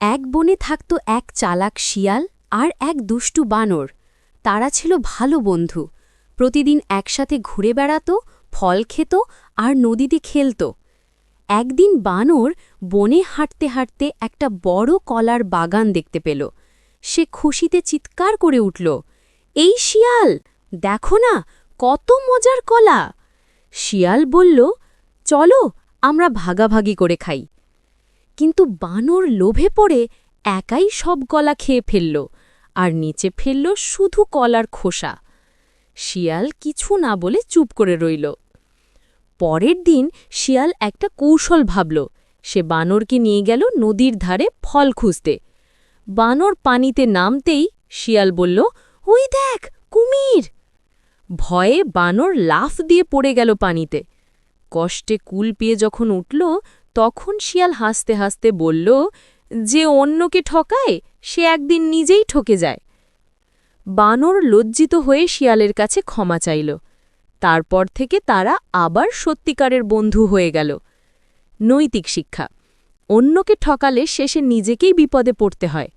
এক বনে থাকত এক চালাক শিয়াল আর এক দুষ্টু বানর। তারা ছিল ভালো বন্ধু। প্রতিদিন একসাথে ঘুরে বেড়াত, ফল খেত আর নদীতে খেলত। একদিন বানর বনে হাঁটতে হাঁটতে একটা বড় কলার বাগান দেখতে পেল। সে খুশিতে চিৎকার করে উঠল, এই শিয়াল, দেখো না, কত মজার কলা! শিয়াল বলল, চলো, আমরা ভাগাভাগি করে খাই। কিন্তু বানর লোভে পড়ে একাই সব কলা খেয়ে ফেলল আর নিচে ফেলল শুধু কলার খোসা। শিয়াল কিছু না বলে চুপ করে রইল। পরের দিন শিয়াল একটা কৌশল ভাবল। সে বানরকে নিয়ে গেল নদীর ধারে ফল খুঁজতে। বানর পানিতে নামতেই শিয়াল বলল, ওই দেখ, কুমির! ভয়ে বানর লাফ দিয়ে পড়ে গেল পানিতে। কষ্টে কুল পেয়ে যখন উঠল তখন শিয়াল হাসতে হাসতে বলল, যে অন্যকে ঠকায়, সে একদিন নিজেই ঠকে যায়। বানর লজ্জিত হয়ে শিয়ালের কাছে ক্ষমা চাইল। তারপর থেকে তারা আবার সত্যিকারের বন্ধু হয়ে গেল। নৈতিক শিক্ষা, অন্যকে ঠকালে শেষে নিজেকেই বিপদে পড়তে হয়।